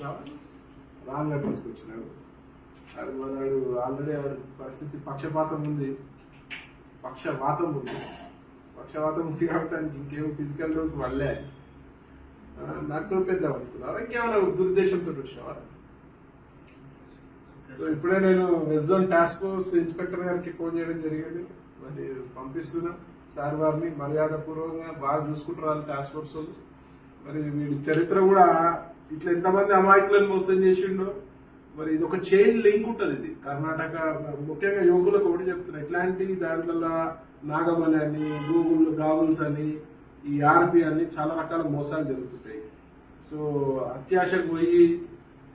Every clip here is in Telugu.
వచ్చినావా రాంగ్ అడ్రస్కి వచ్చినాడు. అది మనడు ఆల్రెడీ పరిస్థితి పక్షపాతం ఉంది. పక్షవాతం ఉంది. పక్షవాతం ఉంది కాబట్టి ఆయనకి ఇంకేం ఫిజికల్ డోస్ వల్లే. నాకు పెద్ద అనుకున్నారా ఇంకేమైనా దురుద్దేశంతో వచ్చినావా? సో ఇప్పుడే నేను వెస్ట్ టాస్క్ ఫోర్స్ ఇన్స్పెక్టర్ గారికి ఫోన్ చేయడం జరిగింది. మరి పంపిస్తున్నా. సార్ వారిని మర్యాదపూర్వకంగా బాగా చూసుకుంటారు టాస్క్ ఫోర్స్ మరి వీడి చరిత్ర కూడా ఇట్లా ఎంతమంది అమాయకులను మోసం చేసిండో? మరి ఇది ఒక చైన్ లింక్ ఉంటుంది ఇది. కర్ణాటక ముఖ్యంగా యువకులకు ఒకటి చెప్తున్నా. ఇట్లాంటి దాంట్లో నాగమలి అని గూగుల్ గాగుల్స్ అని ఈ ఆర్పి అని చాలా రకాల మోసాలు జరుగుతుంటాయి. సో అత్యాశకు పోయి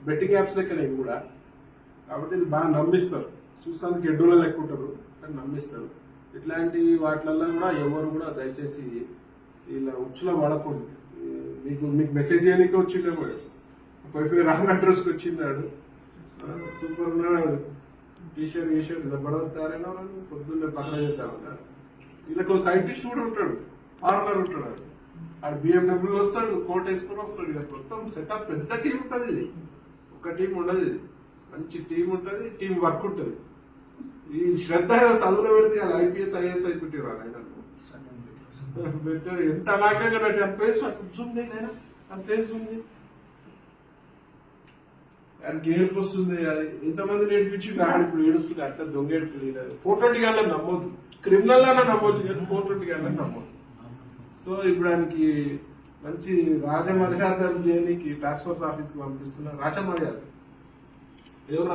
బెట్టింగ్ యాప్స్ లెక్కనే కూడా. కాబట్టి ఇది బాగా నమ్మిస్తారు. చూస్తానికి ఎడ్డోళ్ళ లెక్క ఉంటారు కానీ నమ్మిస్తారు. ఇట్లాంటి వాటిలల్లో కూడా ఎవరు కూడా దయచేసి ఇలా ఉచ్చులో పడకూడదు మీకు మీకు మెసేజ్ చేయడానికి వచ్చిండేమో ఫైవ్ ఫైవ్ రాంగ్ అడ్రస్కి వచ్చిందాడు సూపర్ ఉన్నాడు. టీషర్ట్ ఈషర్ట్ జబర్దస్త్ ఆరేనా పొద్దున్నే పక్కన చేస్తా ఉన్నాడు వీళ్ళకి సైంటిస్ట్ కూడా ఉంటాడు. ఫారెనర్ ఉంటాడు ఆడు బిఎండబ్ల్యూ వస్తాడు కోట్ వేసుకొని వస్తాడు. ఇక మొత్తం సెటప్ పెద్ద టీం ఉంటుంది ఇది. ఒక టీం ఉండదు ఇది. మంచి టీం ఉంటుంది టీం వర్క్ ఉంటుంది. ఈ శ్రద్ధ చదువులో పెడితే అలా ఐపీఎస్ ఐఏఎస్ అవుతుంటారు ఆయన. పెట్టాడు. ఎంత అమాయకంగా నటి ఆ ఫేస్ జూమ్ నేను ఆ ఫేస్ జూమ్ ఆయనకి ఏడుపు వస్తుంది అది ఎంతమంది నేర్పించి ఆడు ఇప్పుడు ఏడుస్తుంది అట్లా దొంగ ఏడుపు లేదు ఫోర్ ట్వంటీ నమ్మొద్దు. క్రిమినల్ అన్న నమ్మొచ్చు కానీ ఫోర్ ట్వంటీ గంటలకు నమ్మొద్దు. సో ఇప్పుడు ఆయనకి మంచి రాజమర్యాదలు చేయడానికి టాస్క్ ఫోర్స్ ఆఫీస్కి పంపిస్తున్నారు రాజమర్యాద ఎవరు